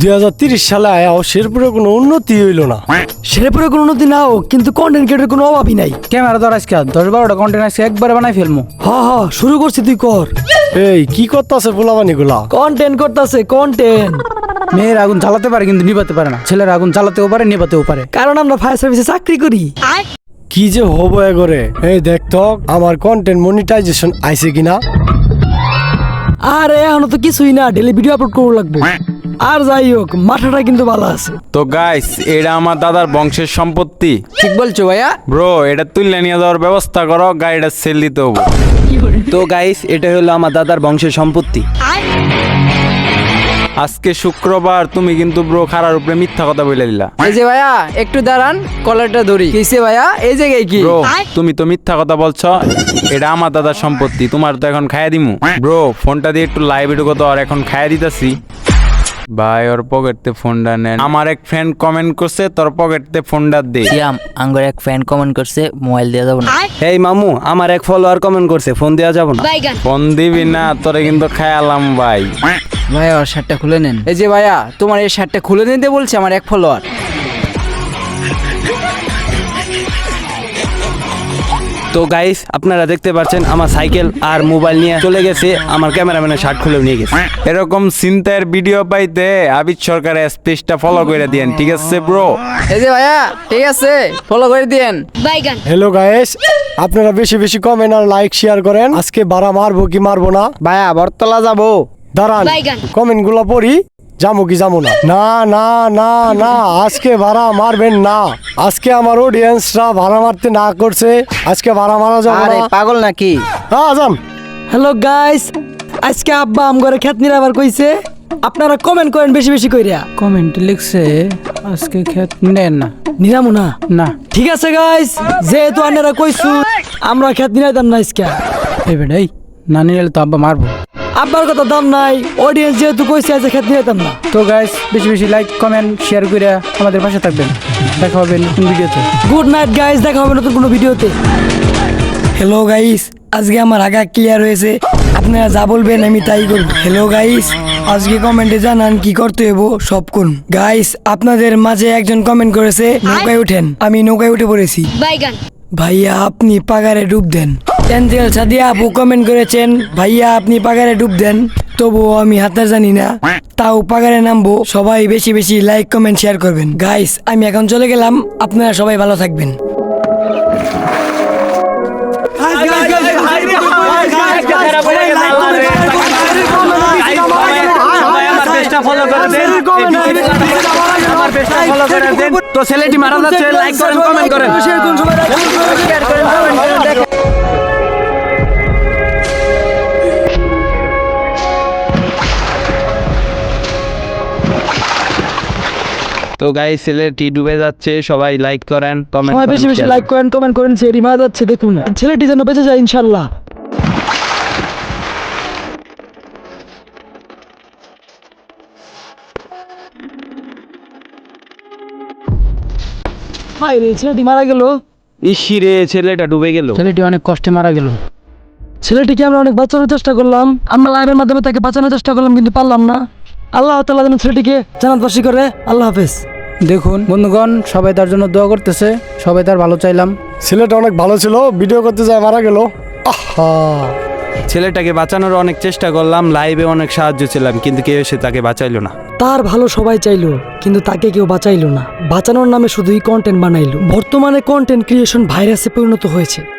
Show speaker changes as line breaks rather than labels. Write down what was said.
দুই হাজার তিরিশ সালে আয়াও শেরপুরে কোনো উন্নতি হইল না।
শেরপুরে কোনো উন্নতি নাও কিন্তু কন্টেন্ট ক্রিয়েটের কোনো অভাবই নাই।
ক্যামেরা ধর আজকে দশ বারোটা কন্টেন্ট আজকে একবারে বানাই ফেলমু।
হ হ শুরু করছি তুই কর।
এই কি করতেছে পোলাবানি গুলা
কন্টেন্ট করতেছে কন্টেন্ট
মেয়ের আগুন জ্বালাতে পারে কিন্তু নিভাতে পারে না। ছেলের আগুন জ্বালাতেও পারে নিভাতেও পারে।
কারণ আমরা ফায়ার সার্ভিসে চাকরি করি।
কি যে হব এগরে? এই দেখ তো আমার কন্টেন্ট মনিটাইজেশন আইছে কিনা?
আরে এখনও তো কিছুই না ডেলি ভিডিও আপলোড করব লাগবে। আর যাই হোক মাথাটা কিন্তু ভালো আছে।
তো গাইস এটা আমার দাদার বংশের সম্পত্তি।
ঠিক বলছো ভাইয়া?
ব্রো এটা তুলে নিয়ে যাওয়ার ব্যবস্থা করো গাড়িটা সেল দিতে হব।
তো গাইস এটা হলো আমার দাদার বংশের সম্পত্তি।
আজকে শুক্রবার তুমি কিন্তু ব্রো খারার উপরে মিথ্যা কথা বলে দিলা।
এই যে ভাইয়া একটু দাঁড়ান কলারটা ধরি। কিসে ভাইয়া? এই জায়গায় কি?
ব্রো তুমি তো মিথ্যা কথা বলছো এটা আমার দাদার সম্পত্তি তোমার তো এখন খাইয়া দিমু। ব্রো ফোনটা দিয়ে একটু লাইভ ঢুকো তো আর এখন খাইয়া দিতাছি। ভাই ওর পকেটতে ফোনটা নেন। আমার এক ফ্রেন্ড কমেন্ট করছে তোর পকেটতে ফোনটা দে।
সিয়াম আঙ্গুর এক ফ্রেন্ড কমেন্ট করছে মোবাইল দেওয়া যাব না।
এই মামু আমার এক ফলোয়ার কমেন্ট করছে ফোন দেয়া যাব না।
ফোন দিবি না তোরে কিন্তু খায়ালাম ভাই।
ভাই ওর শার্টটা খুলে নেন। এই যে ভাইয়া তোমার এই শার্টটা খুলে নিতে বলছে আমার এক ফলোয়ার
তো গাইস আপনারা দেখতে পাচ্ছেন আমার সাইকেল আর মোবাইল নিয়ে চলে গেছে। আমার ক্যামেরাম্যানের শার্ট খুলে নিয়ে গেছে।
এরকম চিন্তার ভিডিও পাইতে আবিদ সরকারের স্পেসটা ফলো করে দিয়েন ঠিক আছে ব্রো
এই যে ভাইয়া ঠিক আছে ফলো করে দিয়েন।
বাইগান
হ্যালো গাইস আপনারা বেশি বেশি কমেন্ট আর লাইক শেয়ার করেন। আজকে বাড়া মারবো কি মারবো না?
ভাইয়া বরতলা যাব।
দাঁড়ান
বাইগান।
কমেন্টগুলা পড়ি। যাব কি যাব না। না না না না আজকে ভাড়া মারবেন না। আজকে আমার অডিয়েন্সরা ভাড়া মারতে না করছে আজকে ভাড়া মারা যাবে
আরে
না।
পাগল নাকি?
হ্যাঁ যান
হ্যালো গাইস আজকে আব্বা আম করে খেত নিরাবার কইছে আপনারা কমেন্ট করেন বেশি বেশি কইরা।
কমেন্ট লিখছে আজকে খেত নেন না।
নিরামু না?
না।
ঠিক আছে গাইস যেহেতু আপনারা কইছু আমরা খেত নিরাইতাম না আজকে।
এই বেটা এই না নিলে তো আব্বা মারবো।
আব্বার কথা দাম নাই অডিয়েন্স যেহেতু কইছে আজকে খেত নিরাইতাম না।
তো গাইস বেশি বেশি লাইক কমেন্ট শেয়ার করে আমাদের পাশে থাকবেন। দেখা হবে নতুন ভিডিওতে
গুড নাইট গাইস দেখা হবে নতুন কোনো ভিডিওতে হ্যালো গাইস আজকে আমার আগা ক্লিয়ার হয়েছে। আপনারা যা বলবেন আমি তাই করব। হ্যালো গাইস আজকে কমেন্টে জানান কি করতে হইব সব কোন গাইস আপনাদের মাঝে একজন কমেন্ট করেছে নৌকায় উঠেন। আমি নৌকায় উঠে পড়েছি।
বাইগান।
ভাইয়া আপনি পাগারে ডুব দেন। এঞ্জেল সাদিয়া আপু কমেন্ট করেছেন ভাইয়া আপনি পাগারে ডুব দেন তবুও আমি হাতার জানি না তাও পাগারে নামবো সবাই বেশি বেশি লাইক কমেন্ট শেয়ার করবেন গাইস আমি এখন চলে গেলাম আপনারা সবাই ভালো থাকবেন
তো ছেলেটি মারা যাচ্ছে লাইক করেন কমেন্ট করেন তো গাই ছেলেটি ডুবে যাচ্ছে সবাই লাইক করেন কমেন্ট
সবাই বেশি বেশি লাইক করেন কমেন্ট করেন সেটি মারা যাচ্ছে দেখুন। ছেলেটি যেন বেঁচে যায় ইনশাল্লাহ। ভাই রে ছেলেটি মারা গেল।
ইসিরে ছেলেটা ডুবে গেল।
ছেলেটি অনেক কষ্টে মারা গেল।
ছেলেটিকে আমরা অনেক বাঁচানোর চেষ্টা করলাম। আমরা লাইভের মাধ্যমে তাকে বাঁচানোর চেষ্টা করলাম কিন্তু পারলাম না। আল্লাহ তাআলা যেন ছেলেটিকে জানাতবাসী করে। আল্লাহ হাফেজ।
দেখুন বন্ধুগণ সবাই তার জন্য দোয়া করতেছে। সবাই তার ভালো চাইলাম।
ছেলেটা অনেক ভালো ছিল ভিডিও করতে যায় মারা গেল। আহা!
ছেলেটাকে বাঁচানোর অনেক চেষ্টা করলাম লাইভে অনেক সাহায্য ছিলাম কিন্তু কেউ এসে তাকে বাঁচাইলো না।
তার ভালো সবাই চাইলো কিন্তু তাকে কেউ বাঁচাইলো না। বাঁচানোর নামে শুধুই কন্টেন্ট বানাইলো। বর্তমানে কন্টেন্ট ক্রিয়েশন ভাইরাসে পরিণত হয়েছে।